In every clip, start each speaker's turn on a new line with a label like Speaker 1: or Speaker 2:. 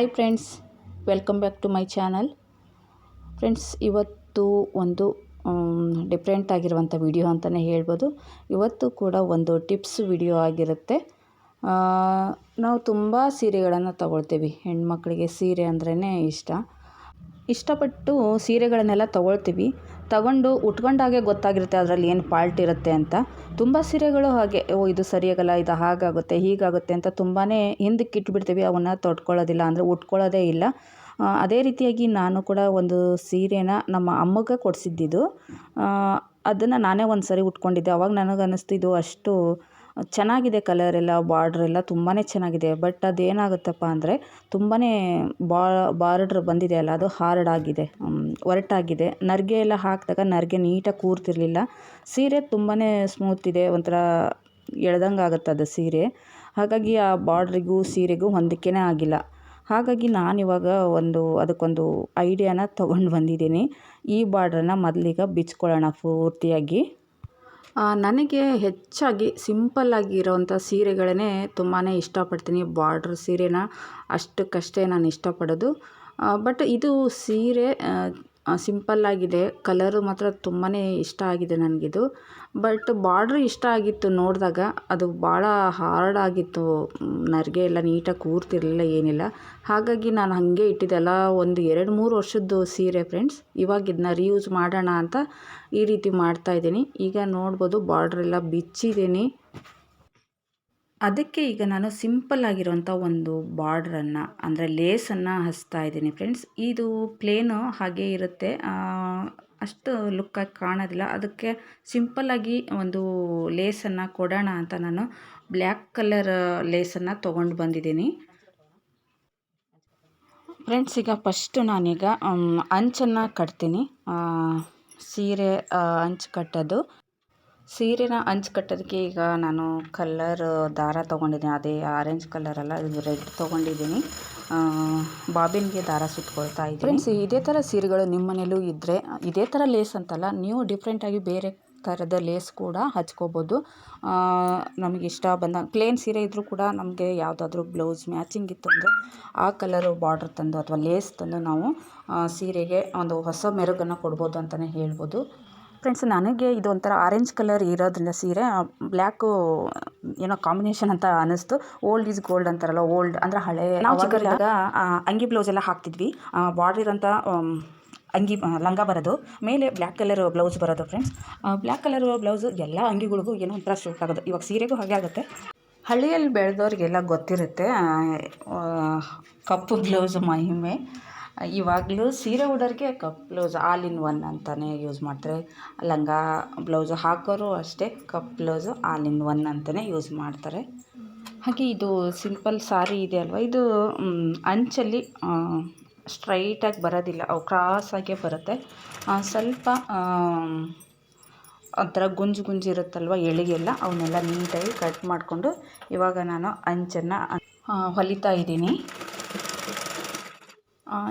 Speaker 1: Hi friends, welcome back to my channel. Friends, ಇವತ್ತು ಒಂದು different ಆಗಿರುವಂಥ ವಿಡಿಯೋ ಅಂತಲೇ ಹೇಳ್ಬೋದು. ಇವತ್ತು ಕೂಡ ಒಂದು ಟಿಪ್ಸ್ ವಿಡಿಯೋ ಆಗಿರುತ್ತೆ. ನಾವು ತುಂಬ ಸೀರೆಗಳನ್ನು ತಗೊಳ್ತೀವಿ. ಹೆಣ್ಮಕ್ಳಿಗೆ ಸೀರೆ ಅಂದ್ರೇ ಇಷ್ಟ. ಇಷ್ಟಪಟ್ಟು ಸೀರೆಗಳನ್ನೆಲ್ಲ ತೊಗೊಳ್ತೀವಿ. ತಗೊಂಡು ಉಟ್ಕೊಂಡಾಗೆ ಗೊತ್ತಾಗಿರುತ್ತೆ ಅದರಲ್ಲಿ ಏನು ಪಾಲ್ಟ್ ಇರುತ್ತೆ ಅಂತ. ತುಂಬ ಸೀರೆಗಳು ಹಾಗೆ, ಓ, ಇದು ಸರಿಯಾಗಲ್ಲ, ಇದು ಹಾಗಾಗುತ್ತೆ, ಹೀಗಾಗುತ್ತೆ ಅಂತ ತುಂಬಾ ಹಿಂದಕ್ಕೆ ಇಟ್ಬಿಡ್ತೀವಿ, ಅವನ್ನ ತೊಟ್ಕೊಳ್ಳೋದಿಲ್ಲ, ಅಂದರೆ ಉಟ್ಕೊಳ್ಳೋದೇ ಇಲ್ಲ. ಅದೇ ರೀತಿಯಾಗಿ ನಾನು ಕೂಡ ಒಂದು ಸೀರೆನ ನಮ್ಮ ಅಮ್ಮಗೆ ಕೊಡಿಸಿದ್ದಿದ್ದು ಅದನ್ನು ನಾನೇ ಒಂದು ಸರಿ ಉಟ್ಕೊಂಡಿದ್ದೆ. ಅವಾಗ ನನಗೆ ಅನ್ನಿಸ್ತು ಇದು ಅಷ್ಟು ಚೆನ್ನಾಗಿದೆ ಕಲರ್ ಎಲ್ಲ ಬಾರ್ಡ್ರ್ ಎಲ್ಲ ತುಂಬಾ ಚೆನ್ನಾಗಿದೆ. ಬಟ್ ಅದೇನಾಗುತ್ತಪ್ಪ ಅಂದರೆ ತುಂಬಾ ಬಾರ್ಡ್ರ್ ಬಂದಿದೆಯಲ್ಲ ಅದು ಹಾರ್ಡ್ ಆಗಿದೆ ಒರಟಾಗಿದೆ. ನರಿಗೆ ಎಲ್ಲ ಹಾಕಿದಾಗ ನರಿಗೆ ನೀಟಾಗಿ ಕೂರ್ತಿರಲಿಲ್ಲ. ಸೀರೆ ತುಂಬಾ ಸ್ಮೂತ್ ಇದೆ, ಒಂಥರ ಎಳ್ದಂಗೆ ಆಗುತ್ತೆ ಅದು ಸೀರೆ. ಹಾಗಾಗಿ ಆ ಬಾರ್ಡ್ರಿಗೂ ಸೀರೆಗೂ ಹೊಂದಿಕೆನೇ ಆಗಿಲ್ಲ. ಹಾಗಾಗಿ ನಾನಿವಾಗ ಒಂದು, ಅದಕ್ಕೊಂದು ಐಡಿಯಾನ ತೊಗೊಂಡು ಬಂದಿದ್ದೀನಿ. ಈ ಬಾರ್ಡ್ರನ್ನ ಮೊದಲಿಗೆ ಬಿಚ್ಕೊಳ್ಳೋಣ ಪೂರ್ತಿಯಾಗಿ. ನನಗೆ ಹೆಚ್ಚಾಗಿ ಸಿಂಪಲ್ಲಾಗಿರೋವಂಥ ಸೀರೆಗಳನ್ನೇ ತುಂಬಾ ಇಷ್ಟಪಡ್ತೀನಿ. ಬಾರ್ಡ್ರ್ ಸೀರೆನ ಅಷ್ಟಕ್ಕಷ್ಟೇ ನಾನು ಇಷ್ಟಪಡೋದು. ಬಟ್ ಇದು ಸೀರೆ ಸಿಂಪಲ್ಲಾಗಿದೆ ಕಲರು ಮಾತ್ರ ತುಂಬಾ ಇಷ್ಟ ಆಗಿದೆ ನನಗಿದು. ಬಟ್ ಬಾರ್ಡ್ರ್ ಇಷ್ಟ ಆಗಿತ್ತು ನೋಡಿದಾಗ ಅದು ಭಾಳ ಹಾರ್ಡ್ ಆಗಿತ್ತು. ನರಿಗೆ ಎಲ್ಲ ನೀಟಾಗಿ ಕೂರ್ತಿರಲಿಲ್ಲ, ಏನಿಲ್ಲ. ಹಾಗಾಗಿ ನಾನು ಹಾಗೆ ಇಟ್ಟಿದ್ದೆಲ್ಲ ಒಂದು ಎರಡು ಮೂರು ವರ್ಷದ್ದು ಸೀರೆ ಫ್ರೆಂಡ್ಸ್ ಇವಾಗ ಇದನ್ನ ರೀಯೂಸ್ ಮಾಡೋಣ ಅಂತ ಈ ರೀತಿ ಮಾಡ್ತಾಯಿದ್ದೀನಿ ಈಗ ನೋಡ್ಬೋದು ಬಾರ್ಡ್ರೆಲ್ಲ ಬಿಚ್ಚಿದ್ದೀನಿ. ಅದಕ್ಕೆ ಈಗ ನಾನು ಸಿಂಪಲ್ ಆಗಿರುವಂಥ ಒಂದು ಬಾರ್ಡ್ರನ್ನು ಅಂದರೆ ಲೇಸನ್ನು ಹಚ್ತಾ ಇದ್ದೀನಿ ಫ್ರೆಂಡ್ಸ್ ಇದು ಪ್ಲೇನು ಹಾಗೆ ಇರುತ್ತೆ. ಅಷ್ಟು ಲುಕ್ಕಾಗಿ ಕಾಣೋದಿಲ್ಲ. ಅದಕ್ಕೆ ಸಿಂಪಲ್ಲಾಗಿ ಒಂದು ಲೇಸನ್ನು ಕೊಡೋಣ ಅಂತ ನಾನು ಬ್ಲ್ಯಾಕ್ ಕಲರ್ ಲೇಸನ್ನು ತೊಗೊಂಡು ಬಂದಿದ್ದೀನಿ. ಫ್ರೆಂಡ್ಸ್ ಈಗ ಫಸ್ಟು ನಾನೀಗ ಅಂಚನ್ನು ಕಟ್ತೀನಿ. ಸೀರೆ ಅಂಚು ಕಟ್ಟೋದು. ಸೀರೆನ ಅಂಚು ಕಟ್ಟೋದಕ್ಕೆ ಈಗ ನಾನು ಕಲ್ಲರ್ ದಾರ ತೊಗೊಂಡಿದ್ದೀನಿ ಅದೇ ಆರೆಂಜ್ ಕಲರ್ ಅಲ್ಲ, ಇದು ರೆಡ್ ತೊಗೊಂಡಿದ್ದೀನಿ. ಬಾಬಿನ್ಗೆ ದಾರ ಸುತ್ಕೊಳ್ತಾ ಇದ್ದೀನಿ. ಫ್ರೆಂಡ್ಸ್ ಇದೇ ಥರ ಸೀರೆಗಳು ನಿಮ್ಮ ಮನೇಲೂ ಇದ್ದರೆ ಇದೇ ಥರ ಲೇಸ್ ಅಂತಲ್ಲ, ನೀವು ಡಿಫ್ರೆಂಟಾಗಿ ಬೇರೆ ಥರದ ಲೇಸ್ ಕೂಡ ಹಚ್ಕೋಬೋದು. ನಮಗೆ ಇಷ್ಟ ಬಂದ ಪ್ಲೇನ್ ಸೀರೆ ಇದ್ದರೂ ಕೂಡ ನಮಗೆ ಯಾವುದಾದ್ರೂ ಬ್ಲೌಸ್ ಮ್ಯಾಚಿಂಗ್ ಇತ್ತು ಅಂದರೆ ಆ ಕಲರು ಬಾರ್ಡ್ರ್ ತಂದು ಅಥವಾ ಲೇಸ್ ತಂದು ನಾವು ಸೀರೆಗೆ ಒಂದು ಹೊಸ ಮೆರುಗನ್ನು ಕೊಡ್ಬೋದು ಅಂತಲೇ ಹೇಳ್ಬೋದು. ಫ್ರೆಂಡ್ಸ್ ನನಗೆ ಇದು ಒಂಥರ ಆರೆಂಜ್ ಕಲರ್ ಇರೋದ್ರಿಂದ ಸೀರೆ ಬ್ಲ್ಯಾಕು ಏನೋ ಕಾಂಬಿನೇಷನ್ ಅಂತ ಅನ್ನಿಸ್ತು. ಓಲ್ಡ್ ಈಸ್ ಗೋಲ್ಡ್ ಅಂತಾರಲ್ಲ ಓಲ್ಡ್ ಅಂದರೆ ಹಳೆ. ನಾವು ಚಿಕ್ಕದಾಗ ಅಂಗಿ ಬ್ಲೌಸ್ ಎಲ್ಲ ಹಾಕ್ತಿದ್ವಿ. ಬಾರ್ಡರ್ ಇರೋಂಥ ಅಂಗಿ ಲಂಗ ಬರೋದು. ಮೇಲೆ ಬ್ಲ್ಯಾಕ್ ಕಲರ್ ಬ್ಲೌಸ್ ಬರೋದು ಫ್ರೆಂಡ್ಸ್. ಬ್ಲ್ಯಾಕ್ ಕಲರ್ ಬ್ಲೌಸ್ ಎಲ್ಲ ಅಂಗಿಗಳಿಗೂ ಏನೋ ಒಂಥರ ಶೂಟ್ ಆಗೋದು. ಇವಾಗ ಸೀರೆಗೂ ಹಾಗೆ ಆಗುತ್ತೆ. ಹಳ್ಳಿಯಲ್ಲಿ ಬೆಳೆದವ್ರಿಗೆಲ್ಲ ಗೊತ್ತಿರುತ್ತೆ ಕಪ್ಪು ಬ್ಲೌಸ್ ಮಹಿಮೆ. ಇವಾಗಲೂ ಸೀರೆ ಉಡೋರಿಗೆ cup blouse all in one ಅಂತಲೇ ಯೂಸ್ ಮಾಡ್ತಾರೆ. ಲಂಗ ಬ್ಲೌಸು ಹಾಕೋರು ಅಷ್ಟೇ, cup blouse all in one ಅಂತಲೇ ಯೂಸ್ ಮಾಡ್ತಾರೆ. ಹಾಗೆ ಇದು ಸಿಂಪಲ್ ಸಾರಿ ಇದೆ ಅಲ್ವಾ? ಇದು ಅಂಚಲ್ಲಿ ಸ್ಟ್ರೈಟಾಗಿ ಬರೋದಿಲ್ಲ, ಅವು ಕ್ರಾಸಾಗೆ ಬರುತ್ತೆ. ಸ್ವಲ್ಪ ಒಂಥರ ಗುಂಜು ಗುಂಜು ಇರುತ್ತಲ್ವ ಎಳೆಗೆಲ್ಲ, ಅವನ್ನೆಲ್ಲ ನೀಟಾಗಿ ಕಟ್ ಮಾಡಿಕೊಂಡು ಇವಾಗ ನಾನು ಅಂಚನ್ನು ಹೊಲಿತಾ ಇದ್ದೀನಿ.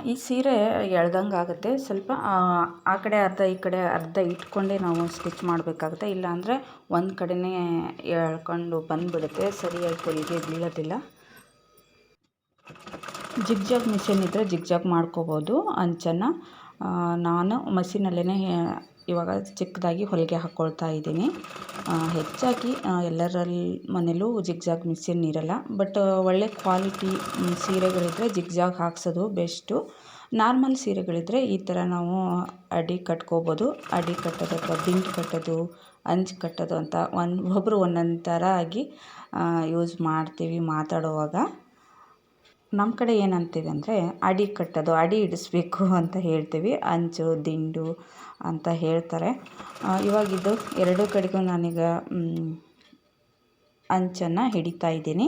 Speaker 1: ಈ ಸೀರೆ ಎಳ್ದಂಗೆ ಆಗುತ್ತೆ. ಸ್ವಲ್ಪ ಆ, ಕಡೆ ಅರ್ಧ ಈ ಕಡೆ ಅರ್ಧ ಇಟ್ಕೊಂಡೇ ನಾವು ಸ್ಟಿಚ್ ಮಾಡಬೇಕಾಗುತ್ತೆ. ಇಲ್ಲಾಂದರೆ ಒಂದು ಕಡೆನೇ ಎಳ್ಕೊಂಡು ಬಂದುಬಿಡುತ್ತೆ. ಸರಿಯಾಗಿ ಹೊಲಿಗೆ ಬೀಳೋದಿಲ್ಲ. ಜಿಗ್ಜಾಗ್ ಮಿಷಿನ್ ಇದ್ದರೆ ಜಿಗ್ಜಾಗ್ ಮಾಡ್ಕೋಬೋದು ಅಂಚನ್ನು. ನಾನು ಮಷಿನಲ್ಲೇ ಇವಾಗ ಚಿಕ್ಕದಾಗಿ ಹೊಲಿಗೆ ಹಾಕ್ಕೊಳ್ತಾ ಇದ್ದೀನಿ. ಹೆಚ್ಚಾಗಿ ಎಲ್ಲರಲ್ಲಿ ಮನೆಯಲ್ಲೂ ಜಿಗ್ಜಾಗ್ ಮಿಷಿನ್ ಇರಲ್ಲ ಬಟ್ ಒಳ್ಳೆ ಕ್ವಾಲಿಟಿ ಸೀರೆಗಳಿದ್ದರೆ ಜಿಗ್ಜಾಗ್ ಹಾಕ್ಸೋದು ಬೆಸ್ಟು. ನಾರ್ಮಲ್ ಸೀರೆಗಳಿದ್ದರೆ ಈ ಥರ ನಾವು ಅಡಿ ಕಟ್ಕೋಬೋದು. ಅಡಿ ಕಟ್ಟೋದು ಅಥವಾ ದಿಂಡು ಕಟ್ಟೋದು ಅಂಚು ಕಟ್ಟೋದು ಅಂತ ಒಂದು ಒಬ್ಬರು ಒಂದೊಂದು ಥರ ಆಗಿ ಯೂಸ್ ಮಾಡ್ತೀವಿ ಮಾತಾಡುವಾಗ. ನಮ್ಮ ಕಡೆ ಏನಂತೀವಿ ಅಂದರೆ ಅಡಿ ಕಟ್ಟೋದು, ಅಡಿ ಇಡಿಸ್ಬೇಕು ಅಂತ ಹೇಳ್ತೀವಿ. ಅಂಚು, ದಿಂಡು ಅಂತ ಹೇಳ್ತಾರೆ. ಇವಾಗಿದ್ದು ಎರಡೂ ಕಡೆಗೂ ನಾನೀಗ ಅಂಚನ್ನು ಹಿಡಿತಾ ಇದ್ದೀನಿ.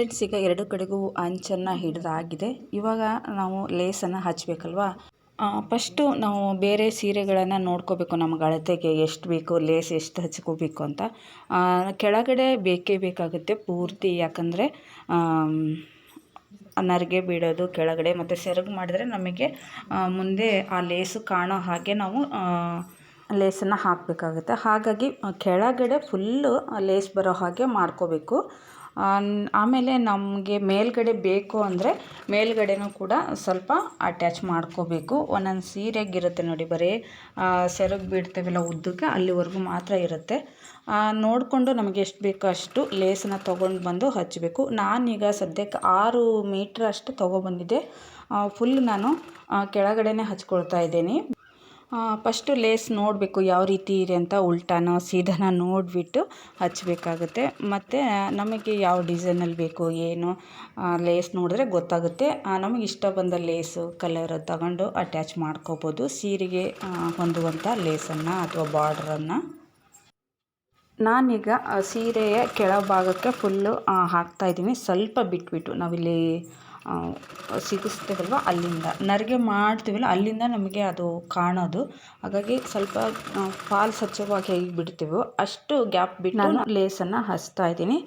Speaker 1: ಫ್ರೆಂಡ್ಸ್ ಈಗ ಎರಡು ಕಡೆಗೂ ಅಂಚನ್ನು ಹಿಡಿದಾಗಿದೆ. ಇವಾಗ ನಾವು ಲೇಸನ್ನು ಹಚ್ಚಬೇಕಲ್ವಾ ಫಸ್ಟು ನಾವು ಬೇರೆ ಸೀರೆಗಳನ್ನು ನೋಡ್ಕೋಬೇಕು ನಮಗೆ ಅಳತೆಗೆ ಎಷ್ಟು ಬೇಕು, ಲೇಸ್ ಎಷ್ಟು ಹಚ್ಕೋಬೇಕು ಅಂತ. ಕೆಳಗಡೆ ಬೇಕೇ ಬೇಕಾಗುತ್ತೆ ಪೂರ್ತಿ. ಯಾಕಂದರೆ ನರಿಗೆ ಬೀಳೋದು ಕೆಳಗಡೆ ಮತ್ತು ಸೆರಗು ಮಾಡಿದ್ರೆ ನಮಗೆ ಮುಂದೆ ಆ ಲೇಸು ಕಾಣೋ ಹಾಗೆ ನಾವು ಲೇಸನ್ನು ಹಾಕಬೇಕಾಗುತ್ತೆ. ಹಾಗಾಗಿ ಕೆಳಗಡೆ ಫುಲ್ಲು ಲೇಸ್ ಬರೋ ಹಾಗೆ ಮಾಡ್ಕೋಬೇಕು. ಆಮೇಲೆ ನಮಗೆ ಮೇಲ್ಗಡೆ ಬೇಕು ಅಂದರೆ ಮೇಲುಗಡೆನೂ ಕೂಡ ಸ್ವಲ್ಪ ಅಟ್ಯಾಚ್ ಮಾಡ್ಕೋಬೇಕು. ಒಂದೊಂದು ಸೀರೆಗಿರುತ್ತೆ ನೋಡಿ, ಬರೀ ಸೆರಗು ಬಿಡ್ತೇವಲ್ಲ ಉದ್ದಕ್ಕೆ, ಅಲ್ಲಿವರೆಗೂ ಮಾತ್ರ ಇರುತ್ತೆ. ನೋಡಿಕೊಂಡು ನಮಗೆ ಎಷ್ಟು ಬೇಕೋ ಅಷ್ಟು ಲೇಸನ್ನ ತೊಗೊಂಡು ಬಂದು ಹಚ್ಚಬೇಕು ನಾನೀಗ ಸದ್ಯಕ್ಕೆ ಆರು ಮೀಟ್ರ್ ಅಷ್ಟು ತೊಗೊಬಂದಿದ್ದೆ. ಫುಲ್ ನಾನು ಕೆಳಗಡೆನೇ ಹಚ್ಕೊಳ್ತಾ ಇದ್ದೀನಿ. ಫಸ್ಟು ಲೇಸ್ ನೋಡಬೇಕು ಯಾವ ರೀತಿ ಇದೆ ಅಂತ, ಉಲ್ಟಾನೋ, ಸೀದಾನ ನೋಡಿಬಿಟ್ಟು ಹಚ್ಚಬೇಕಾಗುತ್ತೆ ಮತ್ತು ನಮಗೆ ಯಾವ ಡಿಸೈನಲ್ಲಿ ಬೇಕು, ಏನು ಲೇಸ್ ನೋಡಿದ್ರೆ ಗೊತ್ತಾಗುತ್ತೆ. ನಮಗೆ ಇಷ್ಟ ಬಂದ ಲೇಸು ಕಲರ್ ತಗೊಂಡು ಅಟ್ಯಾಚ್ ಮಾಡ್ಕೋಬೋದು. ಸೀರೆಗೆ ಹೊಂದುವಂಥ ಲೇಸನ್ನು ಅಥವಾ ಬಾರ್ಡ್ರನ್ನು ನಾನೀಗ ಸೀರೆಯ ಕೆಳಭಾಗಕ್ಕೆ ಫುಲ್ಲು ಹಾಕ್ತಾಯಿದ್ದೀನಿ ಸ್ವಲ್ಪ ಬಿಟ್ಬಿಟ್ಟು ನಾವಿಲ್ಲಿ ಸಿಗಿಸ್ತೇವಲ್ವ ಅಲ್ಲಿಂದ. ನರಿಗೆ ಮಾಡ್ತೀವಲ್ಲ ಅಲ್ಲಿಂದ ನಮಗೆ ಅದು ಕಾಣೋದು. ಹಾಗಾಗಿ ಸ್ವಲ್ಪ ಫಾಲ್ಸ್ ಸ್ವಚ್ಛವಾಗಿ ಹೇಗೆ ಬಿಡ್ತೀವೋ ಅಷ್ಟು ಗ್ಯಾಪ್ ಬಿಟ್ಟು ನಾನು ಲೇಸನ್ನು ಹಚ್ತಾ ಇದ್ದೀನಿ.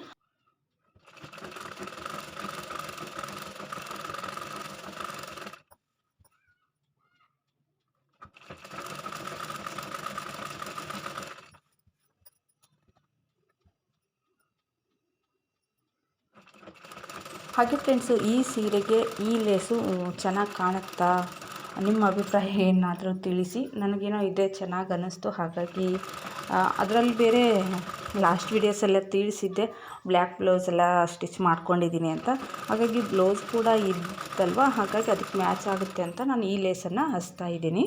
Speaker 1: ಹಾಗೆ ಫ್ರೆಂಡ್ಸು ಈ ಸೀರೆಗೆ ಈ ಲೇಸು ಚೆನ್ನಾಗಿ ಕಾಣುತ್ತಾ? ನಿಮ್ಮ ಅಭಿಪ್ರಾಯ ಏನಾದರೂ ತಿಳಿಸಿ. ನನಗೇನೋ ಇದೆ ಚೆನ್ನಾಗಿ ಅನ್ನಿಸ್ತು, ಹಾಗಾಗಿ ಅದರಲ್ಲಿ ಬೇರೆ ಲಾಸ್ಟ್ ವೀಡಿಯೋಸೆಲ್ಲ ತಿಳಿಸಿದ್ದೆ. ಬ್ಲ್ಯಾಕ್ ಬ್ಲೌಸ್ ಎಲ್ಲ ಸ್ಟಿಚ್ ಮಾಡ್ಕೊಂಡಿದ್ದೀನಿ ಅಂತ. ಹಾಗಾಗಿ ಬ್ಲೌಸ್ ಕೂಡ ಇತ್ತಲ್ವ? ಹಾಗಾಗಿ ಅದಕ್ಕೆ ಮ್ಯಾಚ್ ಆಗುತ್ತೆ ಅಂತ ನಾನು ಈ ಲೇಸನ್ನು ಹಚ್ತಾ ಇದ್ದೀನಿ.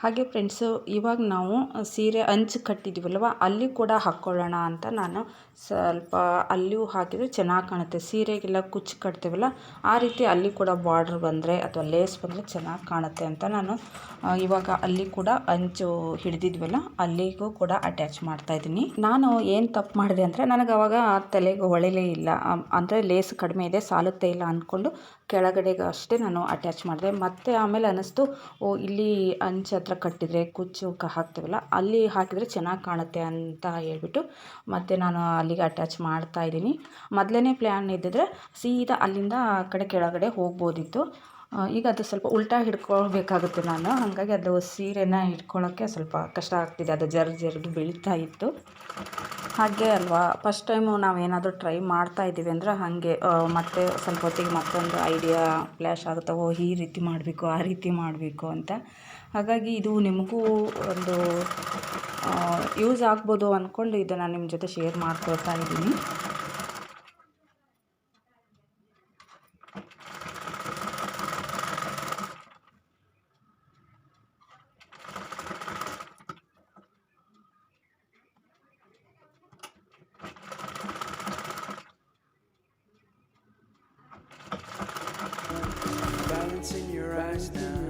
Speaker 1: ಹಾಗೆ ಫ್ರೆಂಡ್ಸು ಇವಾಗ ನಾವು ಸೀರೆ ಅಂಚು ಕಟ್ಟಿದ್ದೀವಲ್ವ ಅಲ್ಲಿ ಕೂಡ ಹಾಕ್ಕೊಳ್ಳೋಣ ಅಂತ ನಾನು ಸ್ವಲ್ಪ ಅಲ್ಲಿಯೂ ಹಾಕಿದರೆ ಚೆನ್ನಾಗಿ ಕಾಣುತ್ತೆ. ಸೀರೆಗೆಲ್ಲ ಕುಚ್ಚು ಕಟ್ತೀವಲ್ಲ, ಆ ರೀತಿ ಅಲ್ಲಿ ಕೂಡ ಬಾರ್ಡ್ರ್ ಬಂದರೆ ಅಥವಾ ಲೇಸ್ ಬಂದರೆ ಚೆನ್ನಾಗಿ ಕಾಣುತ್ತೆ ಅಂತ ನಾನು ಇವಾಗ ಅಲ್ಲಿ ಕೂಡ ಅಂಚು ಹಿಡಿದಿದ್ವಲ್ಲ, ಅಲ್ಲಿಗೂ ಕೂಡ ಅಟ್ಯಾಚ್ ಮಾಡ್ತಾ ಇದ್ದೀನಿ. ನಾನು ಏನು ತಪ್ಪು ಮಾಡಿದೆ ಅಂದರೆ ನನಗೆ ಅವಾಗ ತಲೆಗೆ ಹೊಳೆಲೇ ಇಲ್ಲ. ಅಂದರೆ ಲೇಸ್ ಕಡಿಮೆ ಇದೆ, ಸಾಲುತ್ತೆ ಇಲ್ಲ ಅಂದ್ಕೊಂಡು ಕೆಳಗಡೆಗೆ ಅಷ್ಟೇ ನಾನು ಅಟ್ಯಾಚ್ ಮಾಡಿದೆ. ಮತ್ತು ಆಮೇಲೆ ಅನ್ನಿಸ್ತು, ಓ, ಇಲ್ಲಿ ಅಂಚು ಹತ್ರ ಕಟ್ಟಿದರೆ ಕುಚ್ಚು ಕ ಹಾಕ್ತೀವಲ್ಲ, ಅಲ್ಲಿ ಹಾಕಿದರೆ ಚೆನ್ನಾಗಿ ಕಾಣುತ್ತೆ ಅಂತ ಹೇಳ್ಬಿಟ್ಟು ಮತ್ತು ನಾನು ಅಲ್ಲಿಗೆ ಅಟ್ಯಾಚ್ ಮಾಡ್ತಾ ಇದ್ದೀನಿ. ಮೊದಲನೇ ಪ್ಲ್ಯಾನ್ ಇದ್ದಿದ್ರೆ ಸೀದಾ ಅಲ್ಲಿಂದ ಆ ಕಡೆ ಕೆಳಗಡೆ ಹೋಗ್ಬೋದಿತ್ತು. ಈಗ ಅದು ಸ್ವಲ್ಪ ಉಲ್ಟಾ ಹಿಡ್ಕೊಳ್ಬೇಕಾಗುತ್ತೆ ನಾನು. ಹಾಗಾಗಿ ಅದು ಸೀರೆನ ಹಿಡ್ಕೊಳ್ಳೋಕ್ಕೆ ಸ್ವಲ್ಪ ಕಷ್ಟ ಆಗ್ತಿದೆ. ಅದು ಜರ್ ಜರ್ದು ಬೀಳ್ತಾ ಇತ್ತು. ಹಾಗೆ ಅಲ್ವಾ? ಫಸ್ಟ್ ಟೈಮು ನಾವೇನಾದರೂ ಟ್ರೈ ಮಾಡ್ತಾ ಇದ್ದೀವಿ ಅಂದರೆ ಹಾಗೆ ಮತ್ತೆ ಸ್ವಲ್ಪ ಹೊತ್ತಿಗೆ ಮತ್ತೊಂದು ಐಡಿಯಾ ಫ್ಲ್ಯಾಶ್ ಆಗುತ್ತೆ, ಓ, ಈ ರೀತಿ ಮಾಡಬೇಕು, ಆ ರೀತಿ ಮಾಡಬೇಕು ಅಂತ. ಹಾಗಾಗಿ ಇದು ನಿಮಗೂ ಒಂದು ಯೂಸ್ ಆಗ್ಬೋದು ಅಂದ್ಕೊಂಡು ಇದನ್ನು ನಿಮ್ಮ ಜೊತೆ ಶೇರ್ ಮಾಡ್ಕೊಳ್ತಾ ಇದ್ದೀನಿ.
Speaker 2: In your eyes now.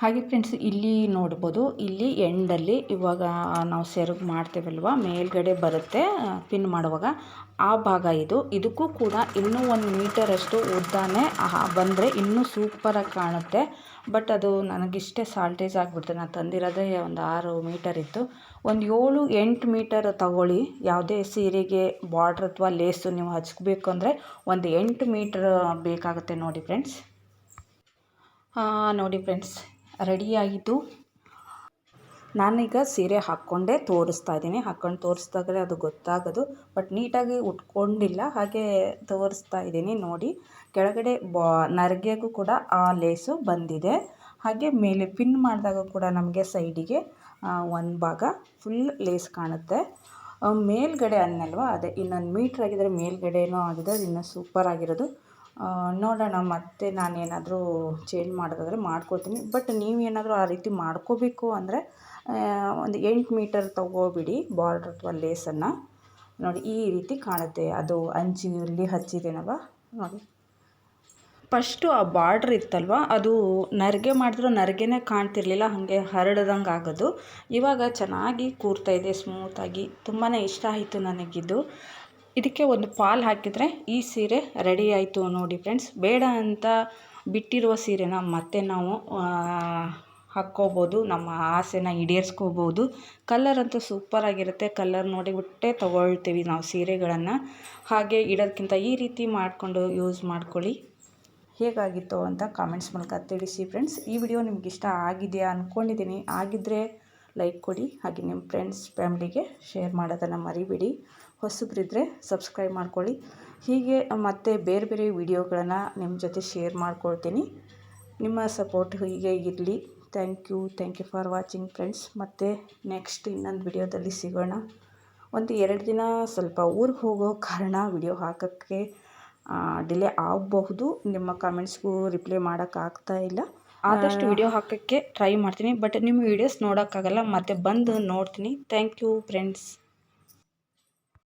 Speaker 1: ಹಾಗೆ ಫ್ರೆಂಡ್ಸ್ ಇಲ್ಲಿ ನೋಡ್ಬೋದು, ಇಲ್ಲಿ ಎಂಡಲ್ಲಿ ಇವಾಗ ನಾವು ಸೆರಗು ಮಾಡ್ತೇವಲ್ವ? ಮೇಲ್ಗಡೆ ಬರುತ್ತೆ ಪಿನ್ ಮಾಡುವಾಗ. ಆ ಭಾಗ ಇದು. ಇದಕ್ಕೂ ಕೂಡ ಇನ್ನೂ ಒಂದು ಮೀಟರಷ್ಟು ಉದ್ದಾನೆ ಬಂದರೆ ಇನ್ನೂ ಸೂಪರಾಗಿ ಕಾಣುತ್ತೆ. ಬಟ್ ಅದು ನನಗಿಷ್ಟೇ ಸಾಲ್ಟೇಜ್ ಆಗಿಬಿಡ್ತು. ನಾನು ತಂದಿರೋದೇ ಒಂದು ಆರು ಮೀಟರ್ ಇತ್ತು. ಒಂದು ಏಳು, ಎಂಟು ಮೀಟರ್ ತಗೊಳ್ಳಿ. ಯಾವುದೇ ಸೀರೆಗೆ ಬಾರ್ಡ್ರ್ ಅಥವಾ ಲೇಸು ನೀವು ಹಚ್ಬೇಕು ಅಂದರೆ ಒಂದು ಎಂಟು ಮೀಟರ್ ಬೇಕಾಗುತ್ತೆ ನೋಡಿ ಫ್ರೆಂಡ್ಸ್ ನೋಡಿ ಫ್ರೆಂಡ್ಸ್ ರೆಡಿಯಾಗಿದ್ದು ನಾನೀಗ ಸೀರೆ ಹಾಕ್ಕೊಂಡೇ ತೋರಿಸ್ತಾ ಇದ್ದೀನಿ. ಹಾಕ್ಕೊಂಡು ತೋರಿಸ್ದಾಗಲೇ ಅದು ಗೊತ್ತಾಗೋದು. ಬಟ್ ನೀಟಾಗಿ ಉಟ್ಕೊಂಡಿಲ್ಲ. ಹಾಗೆ ತೋರಿಸ್ತಾ ಇದ್ದೀನಿ ನೋಡಿ. ಕೆಳಗಡೆ ಬಾ, ನರಿಗೆಗೂ ಕೂಡ ಆ ಲೇಸು ಬಂದಿದೆ. ಹಾಗೆ ಮೇಲೆ ಪಿನ್ ಮಾಡಿದಾಗ ಕೂಡ ನಮಗೆ ಸೈಡಿಗೆ ಒಂದು ಭಾಗ ಫುಲ್ ಲೇಸ್ ಕಾಣುತ್ತೆ. ಮೇಲ್ಗಡೆ ಅನ್ನಲ್ವಾ? ಅದೇ ಇನ್ನೊಂದು ಮೀಟ್ರ್ ಆಗಿದ್ರೆ ಮೇಲ್ಗಡೆನೂ ಆಗಿದೆ. ಇನ್ನೂ ಸೂಪರ್ ಆಗಿರೋದು. ನೋಡೋಣ, ಮತ್ತೆ ನಾನೇನಾದರೂ ಚೇಂಜ್ ಮಾಡೋದಾದರೆ ಮಾಡ್ಕೊಳ್ತೀನಿ ಬಟ್ ನೀವೇನಾದರೂ ಆ ರೀತಿ ಮಾಡ್ಕೋಬೇಕು ಅಂದರೆ ಒಂದು ಎಂಟು ಮೀಟರ್ ತಗೋಬಿಡಿ ಬಾರ್ಡ್ರ್ ಅಥವಾ ಲೇಸನ್ನು ನೋಡಿ, ಈ ರೀತಿ ಕಾಣುತ್ತೆ. ಅದು ಅಂಚಿನಲ್ಲಿ ಹಚ್ಚಿದ್ದೇನಲ್ವ ನೋಡಿ. ಫಸ್ಟು ಆ ಬಾರ್ಡ್ರ್ ಇತ್ತಲ್ವ? ಅದು ನರಿಗೆ ಮಾಡಿದ್ರು ನರಿಗೆನೇ ಕಾಣ್ತಿರ್ಲಿಲ್ಲ, ಹಾಗೆ ಹರಡದಂಗೆ ಆಗೋದು. ಇವಾಗ ಚೆನ್ನಾಗಿ ಕೂರ್ತಾ ಇದೆ ಸ್ಮೂತಾಗಿ ತುಂಬಾ ಇಷ್ಟ ಆಯಿತು ನನಗಿದು. ಇದಕ್ಕೆ ಒಂದು ಫಾಲ್ ಹಾಕಿದರೆ ಈ ಸೀರೆ ರೆಡಿ ಆಯಿತು ನೋಡಿ ಫ್ರೆಂಡ್ಸ್ ಬೇಡ ಅಂತ ಬಿಟ್ಟಿರುವ ಸೀರೆನ ಮತ್ತೆ ನಾವು ಹಾಕ್ಕೋಬೋದು, ನಮ್ಮ ಆಸೆನ ಈಡೇರಿಸ್ಕೋಬೋದು. ಕಲರ್ ಅಂತೂ ಸೂಪರಾಗಿರುತ್ತೆ ಕಲರ್ ನೋಡಿಬಿಟ್ಟೆ ತೊಗೊಳ್ತೀವಿ ನಾವು ಸೀರೆಗಳನ್ನು. ಹಾಗೆ ಇಡೋದಕ್ಕಿಂತ ಈ ರೀತಿ ಮಾಡಿಕೊಂಡು ಯೂಸ್ ಮಾಡ್ಕೊಳ್ಳಿ. ಹೇಗಾಗಿತ್ತು ಅಂತ ಕಾಮೆಂಟ್ಸ್ ಮೂಲಕ ತಿಳಿಸಿ ಫ್ರೆಂಡ್ಸ್ ಈ ವಿಡಿಯೋ ನಿಮ್ಗೆ ಇಷ್ಟ ಆಗಿದೆಯಾ ಅಂದ್ಕೊಂಡಿದ್ದೀನಿ ಆಗಿದ್ದರೆ ಲೈಕ್ ಕೊಡಿ. ಹಾಗೆ ನಿಮ್ಮ ಫ್ರೆಂಡ್ಸ್ ಫ್ಯಾಮಿಲಿಗೆ ಶೇರ್ ಮಾಡೋದನ್ನು ಮರಿಬೇಡಿ. ಹೊಸಬ್ರಿದ್ದರೆ ಸಬ್ಸ್ಕ್ರೈಬ್ ಮಾಡ್ಕೊಳ್ಳಿ. ಹೀಗೆ ಮತ್ತೆ ಬೇರೆ ಬೇರೆ ವಿಡಿಯೋಗಳನ್ನು ನಿಮ್ಮ ಜೊತೆ ಶೇರ್ ಮಾಡ್ಕೊಳ್ತೀನಿ. ನಿಮ್ಮ ಸಪೋರ್ಟ್ ಹೀಗೆ ಇರಲಿ. Thank you thank you for watching friends ಮತ್ತು ನೆಕ್ಸ್ಟ್ ಇನ್ನೊಂದು ವಿಡಿಯೋದಲ್ಲಿ ಸಿಗೋಣ. ಒಂದು ಎರಡು ದಿನ ಸ್ವಲ್ಪ ಊರಿಗೆ ಹೋಗೋ ಕಾರಣ ವಿಡಿಯೋ ಹಾಕೋಕ್ಕೆ ಡಿಲೇ ಆಗಬಹುದು. ನಿಮ್ಮ ಕಾಮೆಂಟ್ಸ್ಗೂ ರಿಪ್ಲೈ ಮಾಡೋಕ್ಕಾಗ್ತಾ ಇಲ್ಲ. ಆದಷ್ಟು ವಿಡಿಯೋ ಹಾಕೋಕ್ಕೆ ಟ್ರೈ ಮಾಡ್ತೀನಿ. ಬಟ್ ನಿಮ್ಮ ವಿಡಿಯೋಸ್ ನೋಡೋಕ್ಕಾಗಲ್ಲ. ಮತ್ತೆ ಬಂದು ನೋಡ್ತೀನಿ. Thank you friends